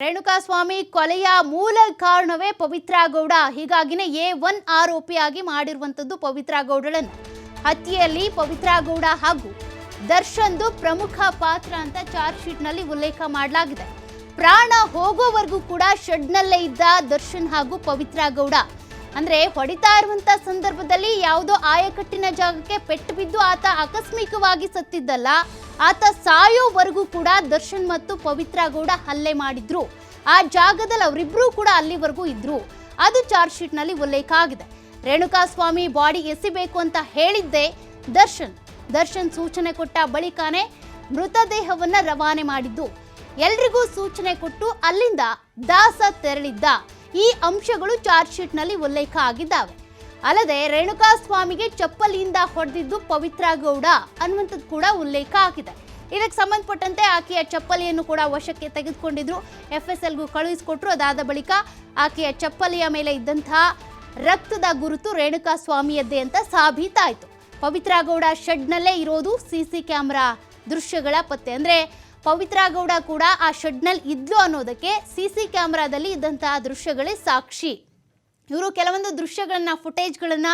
ರೇಣುಕಾಸ್ವಾಮಿ ಕೊಲೆಯ ಮೂಲ ಕಾರಣವೇ ಪವಿತ್ರ ಗೌಡ ಹೀಗಾಗಿನೇ ಎ ಒನ್ ಆರೋಪಿಯಾಗಿ ಮಾಡಿರುವಂಥದ್ದು ಪವಿತ್ರ ಗೌಡಳನ್ನು ಹತ್ಯೆಯಲ್ಲಿ ಪವಿತ್ರ ಗೌಡ ಹಾಗೂ ದರ್ಶನ್ದು ಪ್ರಮುಖ ಪಾತ್ರ ಅಂತ ಚಾರ್ಜ್ ಶೀಟ್ನಲ್ಲಿ ಉಲ್ಲೇಖ ಮಾಡಲಾಗಿದೆ. ಪ್ರಾಣ ಹೋಗೋವರೆಗೂ ಕೂಡ ಶೆಡ್ನಲ್ಲೇ ಇದ್ದ ದರ್ಶನ್ ಹಾಗೂ ಪವಿತ್ರ ಗೌಡ ಅಂದ್ರೆ ಹೊಡಿತಾ ಇರುವಂತ ಸಂದರ್ಭದಲ್ಲಿ ಯಾವುದೋ ಆಯಕಟ್ಟಿನ ಜಾಗಕ್ಕೆ ಪೆಟ್ಟು ಬಿದ್ದು ಆತ ಆಕಸ್ಮಿಕವಾಗಿ ಸತ್ತಿದ್ದಲ್ಲ. ಆತ ಸಾಯೋವರೆಗೂ ಕೂಡ ದರ್ಶನ್ ಮತ್ತು ಪವಿತ್ರ ಗೌಡ ಹಲ್ಲೆ ಮಾಡಿದ್ರು. ಆ ಜಾಗದಲ್ಲಿ ಅವರಿಬ್ಬರೂ ಕೂಡ ಅಲ್ಲಿವರೆಗೂ ಇದ್ರು. ಅದು ಚಾರ್ಜ್ ಶೀಟ್ನಲ್ಲಿ ಉಲ್ಲೇಖ ಆಗಿದೆ. ರೇಣುಕಾಸ್ವಾಮಿ ಬಾಡಿ ಎಸಿಬೇಕು ಅಂತ ಹೇಳಿದ್ದೆ ದರ್ಶನ್. ದರ್ಶನ್ ಸೂಚನೆ ಕೊಟ್ಟ ಬಳಿಕನೇ ಮೃತದೇಹವನ್ನ ರವಾನೆ ಮಾಡಿದ್ದು. ಎಲ್ರಿಗೂ ಸೂಚನೆ ಕೊಟ್ಟು ಅಲ್ಲಿಂದ ದಾಸ ತೆರಳಿದ್ದ. ಈ ಅಂಶಗಳು ಚಾರ್ಜ್ ಶೀಟ್ನಲ್ಲಿ ಉಲ್ಲೇಖ ಆಗಿದ್ದಾವೆ. ಅಲ್ಲದೆ ರೇಣುಕಾ ಸ್ವಾಮಿಗೆ ಚಪ್ಪಲಿಯಿಂದ ಹೊಡೆದಿದ್ದು ಪವಿತ್ರ ಗೌಡ ಅನ್ನುವಂಥದ್ದು ಕೂಡ ಉಲ್ಲೇಖ ಆಗಿದೆ. ಇದಕ್ಕೆ ಸಂಬಂಧಪಟ್ಟಂತೆ ಆಕೆಯ ಚಪ್ಪಲಿಯನ್ನು ಕೂಡ ವಶಕ್ಕೆ ತೆಗೆದುಕೊಂಡಿದ್ರು. F S ಎಲ್ಗೂ ಕಳುಹಿಸಿಕೊಟ್ರು. ಅದಾದ ಬಳಿಕ ಆಕೆಯ ಚಪ್ಪಲಿಯ ಮೇಲೆ ಇದ್ದಂತಹ ರಕ್ತದ ಗುರುತು ರೇಣುಕಾ ಸ್ವಾಮಿಯದ್ದೇ ಅಂತ ಸಾಬೀತಾಯಿತು. ಪವಿತ್ರ ಗೌಡ ಶೆಡ್ನಲ್ಲೇ ಇರೋದು ಸಿ ಸಿ ಕ್ಯಾಮ್ರಾ ದೃಶ್ಯಗಳ ಪತ್ತೆ. ಅಂದರೆ ಪವಿತ್ರ ಗೌಡ ಕೂಡ ಆ ಶೆಡ್ನಲ್ಲಿ ಇದ್ಲು ಅನ್ನೋದಕ್ಕೆ ಸಿ ಸಿ ಕ್ಯಾಮ್ರಾದಲ್ಲಿ ಇದ್ದಂತಹ ದೃಶ್ಯಗಳೇ ಸಾಕ್ಷಿ. ಇವರು ಕೆಲವೊಂದು ದೃಶ್ಯಗಳನ್ನು, ಫುಟೇಜ್ಗಳನ್ನು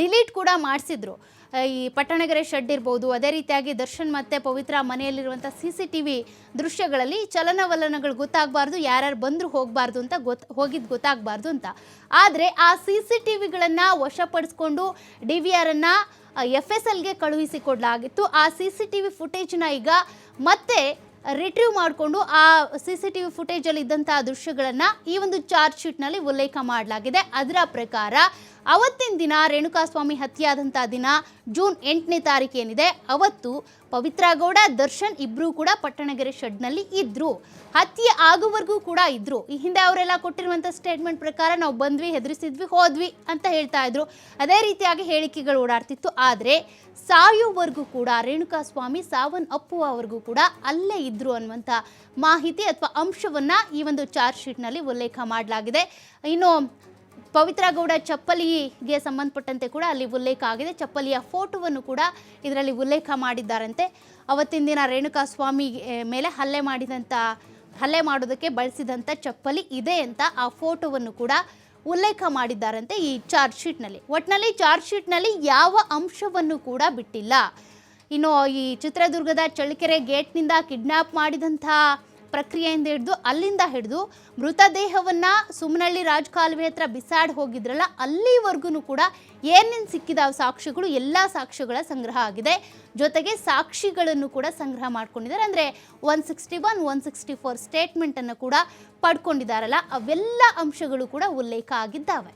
ಡಿಲೀಟ್ ಕೂಡ ಮಾಡಿಸಿದ್ರು. ಈ ಪಟ್ಟಣಗೆರೆ ಶೆಡ್ ಇರ್ಬೋದು, ಅದೇ ರೀತಿಯಾಗಿ ದರ್ಶನ್ ಮತ್ತು ಪವಿತ್ರ ಮನೆಯಲ್ಲಿರುವಂಥ ಸಿ ಸಿ ಟಿ ವಿ ದೃಶ್ಯಗಳಲ್ಲಿ ಚಲನವಲನಗಳು ಗೊತ್ತಾಗಬಾರ್ದು, ಯಾರ್ಯಾರು ಬಂದರೂ ಹೋಗಬಾರ್ದು ಅಂತ ಗೊತ್ ಹೋಗಿದ್ದು ಗೊತ್ತಾಗಬಾರ್ದು ಅಂತ. ಆದರೆ ಆ ಸಿ ಸಿ ಟಿ ವಿಗಳನ್ನು ವಶಪಡಿಸ್ಕೊಂಡು ಡಿ ವಿ ಆರನ್ನು ಎಫ್ ಎಸ್ ಎಲ್ಗೆ ಕಳುಹಿಸಿಕೊಡಲಾಗಿತ್ತು ಆ ಸಿ ಸಿ ಟಿ ವಿ ಫುಟೇಜ್ನ ಈಗ ಮತ್ತೆ ರಿಟ್ರೀವ್ ಮಾಡಿಕೊಂಡು ಆ ಸಿ ಸಿ ಟಿ ವಿ ಫುಟೇಜಲ್ಲಿ ಇದ್ದಂತಹ ದೃಶ್ಯಗಳನ್ನು ಈ ಒಂದು ಚಾರ್ಜ್ ಶೀಟ್ನಲ್ಲಿ ಉಲ್ಲೇಖ ಮಾಡಲಾಗಿದೆ. ಅದರ ಪ್ರಕಾರ ಅವತ್ತಿನ ದಿನ ರೇಣುಕಾಸ್ವಾಮಿ ಹತ್ಯೆಯಾದಂಥ ದಿನ ಜೂನ್ ಎಂಟನೇ ತಾರೀಕು ಏನಿದೆ, ಅವತ್ತು ಪವಿತ್ರ ಗೌಡ ದರ್ಶನ್ ಇಬ್ಬರೂ ಕೂಡ ಪಟ್ಟಣಗೆರೆ ಶೆಡ್ನಲ್ಲಿ ಇದ್ದರು ಹತ್ಯೆ ಆಗುವವರೆಗೂ ಕೂಡ ಇದ್ದರು ಈ ಹಿಂದೆ ಅವರೆಲ್ಲ ಕೊಟ್ಟಿರುವಂಥ ಸ್ಟೇಟ್ಮೆಂಟ್ ಪ್ರಕಾರ ನಾವು ಬಂದ್ವಿ, ಹೆದರಿಸಿದ್ವಿ, ಹೋದ್ವಿ ಅಂತ ಹೇಳ್ತಾ ಇದ್ರು. ಅದೇ ರೀತಿಯಾಗಿ ಹೇಳಿಕೆಗಳು ಓಡಾಡ್ತಿತ್ತು. ಆದರೆ ಸಾಯುವವರೆಗೂ ಕೂಡ, ರೇಣುಕಾಸ್ವಾಮಿ ಸಾವನ್ ಅಪ್ಪುವವರೆಗೂ ಕೂಡ ಅಲ್ಲೇ ಇದ್ದರು ಅನ್ನುವಂಥ ಮಾಹಿತಿ ಅಥವಾ ಅಂಶವನ್ನ ಈ ಒಂದು ಚಾರ್ಜ್ ಶೀಟ್ನಲ್ಲಿ ಉಲ್ಲೇಖ ಮಾಡಲಾಗಿದೆ. ಇನ್ನು ಪವಿತ್ರ ಗೌಡ ಚಪ್ಪಲಿಗೆ ಸಂಬಂಧಪಟ್ಟಂತೆ ಕೂಡ ಅಲ್ಲಿ ಉಲ್ಲೇಖ ಆಗಿದೆ. ಚಪ್ಪಲಿಯ ಫೋಟೋವನ್ನು ಕೂಡ ಇದರಲ್ಲಿ ಉಲ್ಲೇಖ ಮಾಡಿದ್ದಾರಂತೆ. ಅವತ್ತಿನ ದಿನ ರೇಣುಕಾ ಸ್ವಾಮಿ ಮೇಲೆ ಹಲ್ಲೆ ಮಾಡಿದಂಥ ಹಲ್ಲೆ ಮಾಡೋದಕ್ಕೆ ಬಳಸಿದಂಥ ಚಪ್ಪಲಿ ಇದೆ ಅಂತ ಆ ಫೋಟೋವನ್ನು ಕೂಡ ಉಲ್ಲೇಖ ಮಾಡಿದ್ದಾರಂತೆ ಈ ಚಾರ್ಜ್ ಶೀಟ್ನಲ್ಲಿ. ಒಟ್ಟಿನಲ್ಲಿ ಚಾರ್ಜ್ ಶೀಟ್ನಲ್ಲಿ ಯಾವ ಅಂಶವನ್ನು ಕೂಡ ಬಿಟ್ಟಿಲ್ಲ. ಇನ್ನು ಈ ಚಿತ್ರದುರ್ಗದ ಚಳ್ಳಕೆರೆ ಗೇಟ್ನಿಂದ ಕಿಡ್ನಾಪ್ ಮಾಡಿದಂಥ ಪ್ರಕ್ರಿಯೆಯಿಂದ ಹಿಡಿದು ಅಲ್ಲಿಂದ ಹಿಡಿದು ಮೃತದೇಹವನ್ನು ಸುಮ್ಮನಳ್ಳಿ ರಾಜ್ ಕಾಲುವೆ ಹತ್ರ ಬಿಸಾಡಿ ಹೋಗಿದ್ರಲ್ಲ ಅಲ್ಲಿವರೆಗೂ ಕೂಡ ಏನೇನು ಸಿಕ್ಕಿದ ಸಾಕ್ಷ್ಯಗಳು ಎಲ್ಲ ಸಾಕ್ಷ್ಯಗಳ ಸಂಗ್ರಹ ಆಗಿದೆ. ಜೊತೆಗೆ ಸಾಕ್ಷಿಗಳನ್ನು ಕೂಡ ಸಂಗ್ರಹ ಮಾಡ್ಕೊಂಡಿದ್ದಾರೆ. ಅಂದರೆ one sixty one one sixty four ಸ್ಟೇಟ್ಮೆಂಟನ್ನು ಕೂಡ ಪಡ್ಕೊಂಡಿದ್ದಾರಲ್ಲ, ಅವೆಲ್ಲ ಅಂಶಗಳು ಕೂಡ ಉಲ್ಲೇಖ ಆಗಿದ್ದಾವೆ.